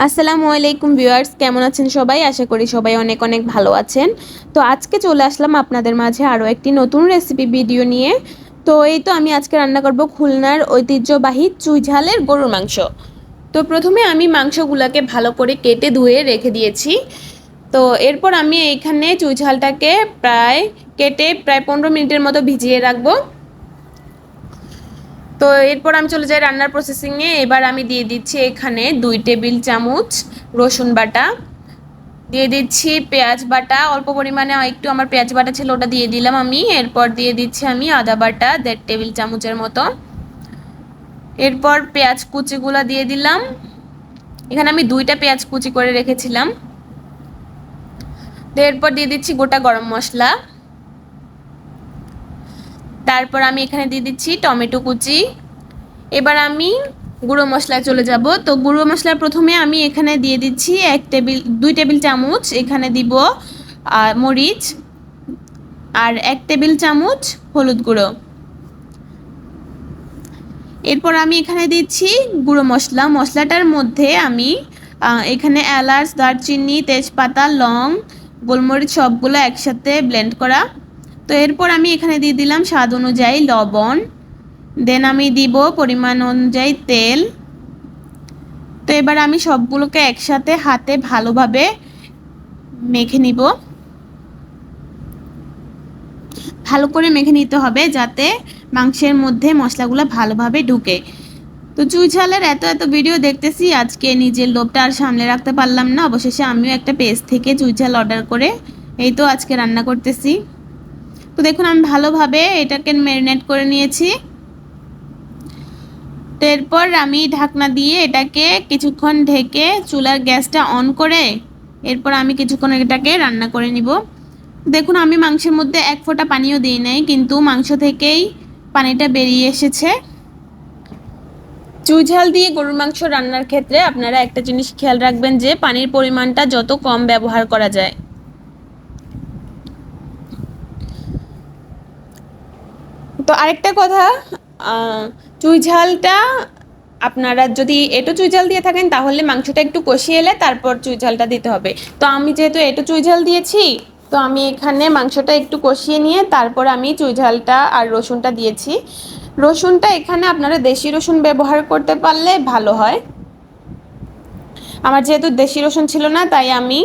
আসসালামু আলাইকুম ভিউয়ার্স, কেমন আছেন সবাই? আশা করি সবাই অনেক অনেক ভালো আছেন। তো আজকে চলে আসলাম আপনাদের মাঝে আরও একটি নতুন রেসিপি ভিডিও নিয়ে। তো এই তো আমি আজকে রান্না করব খুলনার ঐতিহ্যবাহী চুই ঝালের গরুর মাংস। তো প্রথমে আমি মাংসগুলোকে ভালো করে কেটে ধুয়ে রেখে দিয়েছি। তো এরপর আমি এইখানে চুই ঝালটাকে প্রায় কেটে প্রায় পনেরো মিনিটের মতো ভিজিয়ে রাখব। তো এরপর আমি চলে যাই রান্নার প্রসেসিংয়ে এবার আমি দিয়ে দিচ্ছি এখানে দুই টেবিল চামচ রসুন বাটা। দিয়ে দিচ্ছি পেঁয়াজ বাটা। অল্প পরিমাণে একটু আমার পেঁয়াজ বাটা ছিল, ওটা দিয়ে দিলাম আমি। এরপর দিয়ে দিচ্ছি আমি আদা বাটা দেড় টেবিল চামচের মতো। এরপর পেঁয়াজ কুচিগুলো দিয়ে দিলাম। এখানে আমি দুইটা পেঁয়াজ কুচি করে রেখেছিলাম। এরপর দিয়ে দিচ্ছি গোটা গরম মশলা। তারপর আমি এখানে দিয়ে দিচ্ছি টমেটো কুচি। এবার আমি গুঁড়ো মশলায় চলে যাব। তো গুঁড়ো মশলা প্রথমে আমি এখানে দিয়ে দিচ্ছি এক টেবিল, দুই টেবিল চামচ এখানে দিব মরিচ আর এক টেবিল চামচ হলুদ গুঁড়ো। এরপর আমি এখানে দিচ্ছি গুঁড়ো মশলা। মশলাটার মধ্যে আমি এখানে এলাচ, দারচিনি, তেজপাতা, লং, গোলমরিচ সবগুলো একসাথে ব্লেন্ড করা। তো এরপর আমি এখানে দিয়ে দিলাম স্বাদ অনুযায়ী লবণ। দেন আমি দিব পরিমাণ অনুযায়ী তেল। তো এবার আমি সবগুলোকে একসাথে হাতে ভালোভাবে মেখে নিব। ভালো করে মেখে নিতে হবে যাতে মাংসের মধ্যে মশলাগুলো ভালোভাবে ঢুকে। তো চুই ঝালের এত এত ভিডিও দেখতেছি, আজকে নিজের লোভটা আর সামলে রাখতে পারলাম না। অবশেষে আমিও একটা পেজ থেকে চুই ঝাল অর্ডার করে এই তো আজকে রান্না করতেছি। তো দেখুন, আমি ভালোভাবে এটাকে ম্যারিনেট করে নিয়েছি। এরপর আমি ঢাকনা দিয়ে এটাকে কিছুক্ষণ ঢেকে চুলার গ্যাসটা অন করে এরপর আমি কিছুক্ষণ এটাকে রান্না করে নিব। দেখুন, আমি মাংসের মধ্যে এক ফোঁটা পানিও দিই নাই, কিন্তু মাংস থেকেই পানিটা বেরিয়ে এসেছে। চুঝাল দিয়ে গরুর মাংস রান্নার ক্ষেত্রে আপনারা একটা জিনিস খেয়াল রাখবেন যে, পানির পরিমাণটা যত কম ব্যবহার করা যায়। তো আরেকটা কথা চুই ঝালটা আপনারা যদি এটো চুই ঝাল দিয়ে থাকেন, তাহলে মাংসটা একটু কষিয়ে এলে তারপর চুই ঝালটা দিতে হবে। তো আমি যেহেতু এটো চুই ঝাল দিয়েছি, তো আমি এখানে মাংসটা একটু কষিয়ে নিয়ে তারপর আমি চুই ঝালটা আর রসুনটা দিয়েছি। রসুনটা এখানে আপনারা দেশি রসুন ব্যবহার করতে পারলে ভালো হয়। আমার যেহেতু দেশি রসুন ছিল না, তাই আমি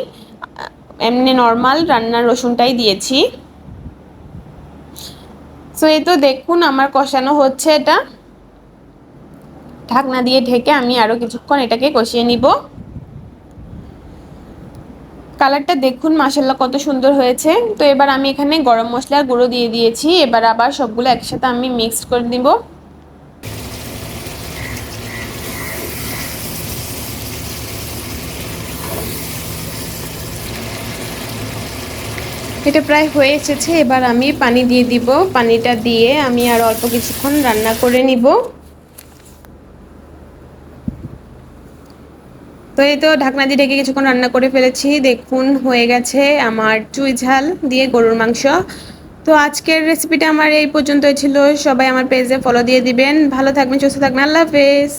এমনি নর্মাল রান্নার রসুনটাই দিয়েছি। সো এই তো দেখুন আমার কষানো হচ্ছে এটা। ঢাকনা দিয়ে ঢেকে আমি আরও কিছুক্ষণ এটাকে কষিয়ে নিব। কালারটা দেখুন মাসাল্লাহ কত সুন্দর হয়েছে। তো এবার আমি এখানে গরম মশলার গুঁড়ো দিয়ে দিয়েছি। এবার আবার সবগুলো একসাথে আমি মিক্সড করে দিব এটা প্রায় হয়ে এসেছে, এবার আমি পানি দিয়ে দিব। পানিটা দিয়ে আমি আর অল্প কিছুক্ষণ রান্না করে নিব। তো এই তো ঢাকনা দিয়ে ঢেকে কিছুক্ষণ রান্না করে ফেলেছি। দেখুন, হয়ে গেছে আমার চুই ঝাল দিয়ে গরুর মাংস। তো আজকের রেসিপিটা আমার এই পর্যন্তই ছিল। সবাই আমার পেজে ফলো দিয়ে দিবেন। ভালো থাকবেন, সুস্থ থাকবেন। আল্লাহ হাফেজ।